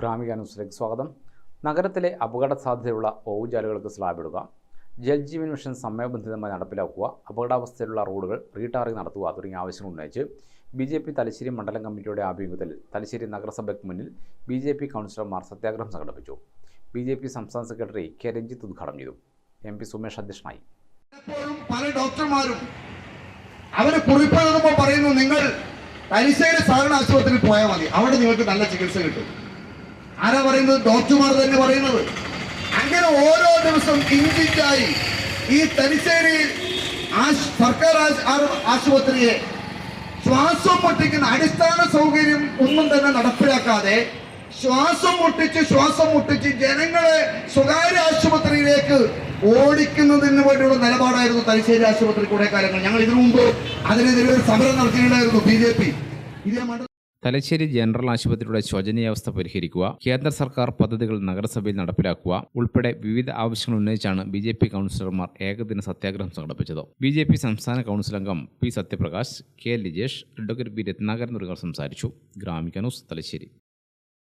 ഗ്രാമിക ന്യൂസിലേക്ക് സ്വാഗതം. നഗരത്തിലെ അപകട സാധ്യതയുള്ള ഓവുചാലുകൾക്ക് സ്ലാബിടുക ജൽജീവൻ മിഷൻ സമയബന്ധിതമായി നടപ്പിലാക്കുക അപകടാവസ്ഥയിലുള്ള റോഡുകൾ റീടാറിംഗ് നടത്തുക തുടങ്ങിയ ആവശ്യങ്ങൾ ഉന്നയിച്ച് ബി ജെ പി തലശ്ശേരി മണ്ഡലം കമ്മിറ്റിയുടെ ആഭിമുഖ്യത്തിൽ തലശ്ശേരി നഗരസഭയ്ക്ക് മുന്നിൽ ബി ജെ പി കൗൺസിലർമാർ സത്യാഗ്രഹം സംഘടിപ്പിച്ചു. ബി ജെ പി സംസ്ഥാന സെക്രട്ടറി കെ രഞ്ജിത്ത് ഉദ്ഘാടനം ചെയ്തു. എം പി സുമേഷ് അധ്യക്ഷനായി. പല ഡോക്ടർമാരും അവരെ കുറിപ്പെഴുതുമ്പോൾ പറയുന്നു നിങ്ങൾ തലശ്ശേരി സാധാരണ ആശുപത്രിയിൽ പോയാൽ മതി അവിടെ നിങ്ങൾക്ക് നല്ല ചികിത്സ കിട്ടും. ആരാ പറയുന്നത്? ഡോക്ടർമാർ തന്നെ പറയുന്നത്. അങ്ങനെ ഓരോ ദിവസം ഇഞ്ചിഞ്ചായി ഈ തലശ്ശേരി ആശ്- സർക്കാർ ആശുപത്രിയെ ശ്വാസം മുട്ടിക്കുന്ന അടിസ്ഥാന സൗകര്യം ഒന്നും തന്നെ നടപ്പിലാക്കാതെ ശ്വാസം മുട്ടിച്ച് ശ്വാസം മുട്ടിച്ച് ജനങ്ങളെ സ്വകാര്യ ആശുപത്രിയിലേക്ക് ഓടിക്കുന്നതിന് വേണ്ടിയുള്ള നിലപാടായിരുന്നു തലശ്ശേരി ആശുപത്രി കുറെ കാലങ്ങൾ. ഞങ്ങൾ ഇതിനു മുമ്പ് അതിനെതിരെ ഒരു സമരം നടത്തിയിട്ടുണ്ടായിരുന്നു B J P. Thalassery general ആശുപത്രിയുടെ ശോചനീയാവസ്ഥ പരിഹരിക്കുക കേന്ദ്ര സർക്കാർ പദ്ധതികൾ നഗരസഭയിൽ നടപ്പിലാക്കുക ഉൾപ്പെടെ വിവിധ ആവശ്യങ്ങൾ ഉന്നയിച്ചാണ് ബി ജെ പി കൗൺസിലർമാർ ഏകദിന സത്യാഗ്രഹം സംഘടിപ്പിച്ചത്. ബി ജെ പി സംസ്ഥാന കൗൺസിൽ അംഗം P Sathyaprakash K Lijesh advocate B Ratnakaran തുടങ്ങിയവർ സംസാരിച്ചു. ഗ്രാമിക ന്യൂസ് തലശ്ശേരി.